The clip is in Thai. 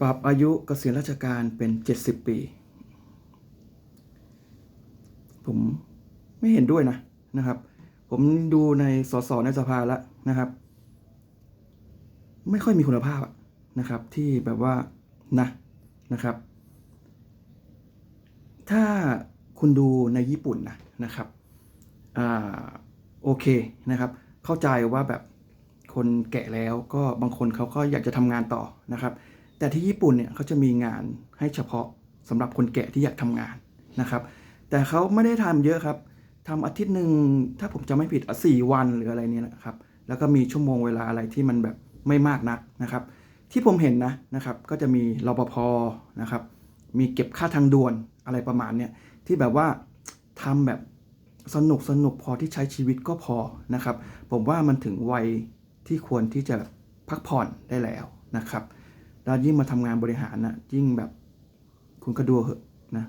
ปรับอายุเกษียณราชการเป็น 70 ปี ผมไม่เห็นด้วยนะนะครับ ผมดูในสสในสภาแล้วนะครับ ไม่ค่อยมีคุณภาพนะครับ ที่แบบว่านะนะครับ ถ้าคุณดูในญี่ปุ่นนะนะครับอ่าโอเคนะครับ เข้าใจว่าแบบคนแก่แล้วก็บางคนเขาก็อยากจะทำงานต่อนะครับ แต่ที่ญี่ปุ่นเนี่ยเขาจะมีงานให้เฉพาะสำหรับคนแก่ที่อยากทำงานนะครับ แต่เขาไม่ได้ทำเยอะครับทำอาทิตย์หนึ่งถ้าผมจำไม่ผิดสี่วันหรืออะไรเนี่ยนะครับ แล้วก็มีชั่วโมงเวลาอะไรที่มันแบบไม่มากนักนะครับ ที่ผมเห็นนะนะครับ ก็จะมีรปภนะครับ มีเก็บค่าทางด่วนอะไรประมาณเนี้ยที่แบบว่าทำแบบสนุกสนุกพอที่ใช้ชีวิตก็พอนะครับ ผมว่ามันถึงวัยที่ควรที่จะพักผ่อนได้แล้วนะครับ แล้วยิ่งมาทำงานบริหารนะยิ่งแบบคุณก็ดูเหอะนะ